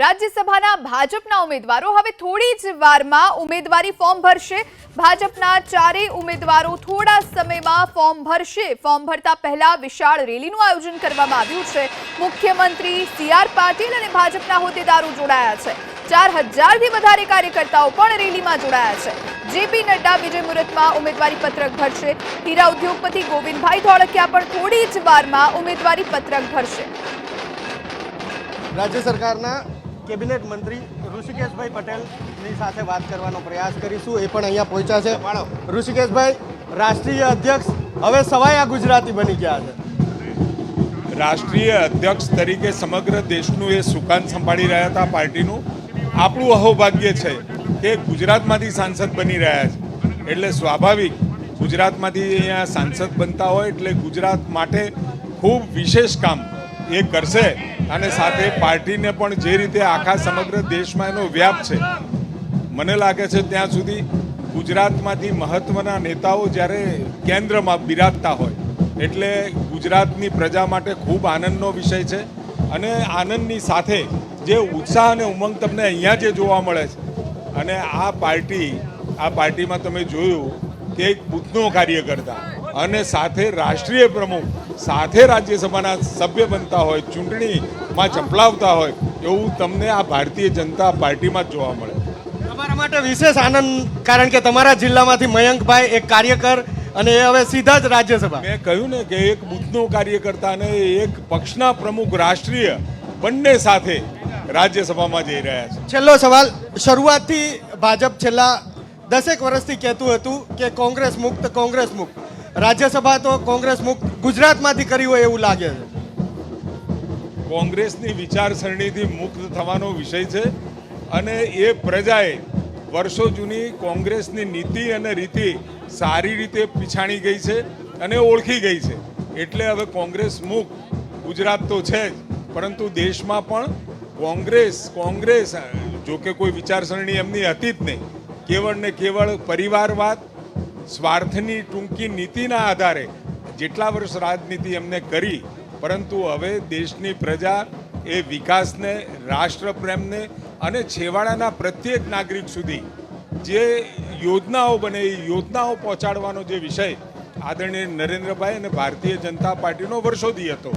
રાજ્યસભાના ભાજપના ઉમેદવારો. હવે થોડી જ વારમાં ઉમેદવારી ફોર્મ ભરશે. ભાજપના ચારેય ઉમેદવારો થોડા સમયમાં ફોર્મ ભરશે. ફોર્મ ભરતા પહેલા વિશાળ રેલીનું આયોજન કરવામાં આવ્યું છે. મુખ્યમંત્રી સી આર પાટીલ અને ભાજપના હોદ્દેદારો જોડાયા છે. ચાર હજારથી વધારે કાર્યકર્તાઓ પણ રેલીમાં જોડાયા છે. જેપી નડ્ડા, વિજય મુહૂર્તમાં ઉમેદવારી પત્રક ભરશે. હીરા ઉદ્યોગપતિ ગોવિંદભાઈ ધોળકિયા પણ થોડી જ વારમાં ઉમેદવારી પત્રક ભરશે. રાજ્ય સરકારના કેબિનેટ મંત્રી ઋષિકેશભાઈ પટેલની સાથે વાત કરવાનો પ્રયાસ કરીશું. એ પણ અહીંયા પહોંચ્યા છે. ઋષિકેશભાઈ, રાષ્ટ્રીય અધ્યક્ષ, હવે સવાયા ગુજરાતી બની ગયા છે. રાષ્ટ્રીય અધ્યક્ષ તરીકે સમગ્ર દેશનું એ સુકાન સંભાળી રહ્યા હતા પાર્ટીનું. આપણું અહોભાગ્ય છે કે ગુજરાતમાંથી સાંસદ બની રહ્યા છે. એટલે સ્વાભાવિક, ગુજરાતમાંથી અહીંયા સાંસદ બનતા હોય એટલે ગુજરાત માટે ખૂબ વિશેષ કામ એ કરશે અને સાથે પાર્ટીને પણ જે રીતે આખા સમગ્ર દેશમાં એનો વ્યાપ છે, મને લાગે છે ત્યાં સુધી ગુજરાતમાંથી મહત્વના નેતાઓ જ્યારે કેન્દ્રમાં બિરાજતા હોય, એટલે ગુજરાતની પ્રજા માટે ખૂબ આનંદનો વિષય છે અને આનંદની સાથે જે ઉત્સાહ અને ઉમંગ તમને અહીંયા જે જોવા મળે છે. અને આ પાર્ટી, આ પાર્ટીમાં તમે જોયું કે એક બુથનો કાર્યકર્તા અને સાથે રાષ્ટ્રીય પ્રમુખ સાથે રાજ્યસભાના સભ્ય બનતા હોય ચૂંટણીમાં ચંપલાવતા હોય એવું તમને આ ભારતીય જનતા પાર્ટીમાં જ જોવા મળે. તમારા માટે વિશેષ આનંદ કારણ કે તમારા જિલ્લામાંથી મયંકભાઈ એક કાર્યકર અને એ હવે સીધા જ રાજ્યસભા. મેં કહ્યું ને કે એક બુથનો કાર્યકર્તા અને એક પક્ષના પ્રમુખ રાષ્ટ્રીય બંને સાથે રાજ્યસભામાં જઈ રહ્યા છે. છેલ્લો સવાલ શરૂઆતથી ભાજપ છેલ્લા દસેક વર્ષથી કહેતું હતું કે કોંગ્રેસ મુક્ત કોંગ્રેસ મુક્ત. રાજ્યસભા તો કોંગ્રેસ મુક્ત ગુજરાતમાંથી કરી હોય એવું લાગે છે. કોંગ્રેસની વિચારસરણીથી મુક્ત થવાનો વિષય છે અને એ પ્રજાએ વર્ષો જૂની કોંગ્રેસની નીતિ અને રીતિ સારી રીતે પીછાણી ગઈ છે અને ઓળખી ગઈ છે. એટલે હવે કોંગ્રેસ મુક્ત ગુજરાત તો છે જ, પરંતુ દેશમાં પણ કોંગ્રેસ કોંગ્રેસ જો કે કોઈ વિચારસરણી એમની હતી જ નહીં. કેવળ ને કેવળ પરિવારવાદ સ્વાર્થની ટૂંકી નીતિના આધારે જેટલા વર્ષ રાજનીતિ એમને કરી, પરંતુ હવે દેશની પ્રજા એ વિકાસને, રાષ્ટ્રપ્રેમને અને છેવાડાના પ્રત્યેક નાગરિક સુધી જે યોજનાઓ બને, એ યોજનાઓ પહોંચાડવાનો જે વિષય આદરણીય નરેન્દ્રભાઈ અને ભારતીય જનતા પાર્ટીનો વર્ષોથી હતો.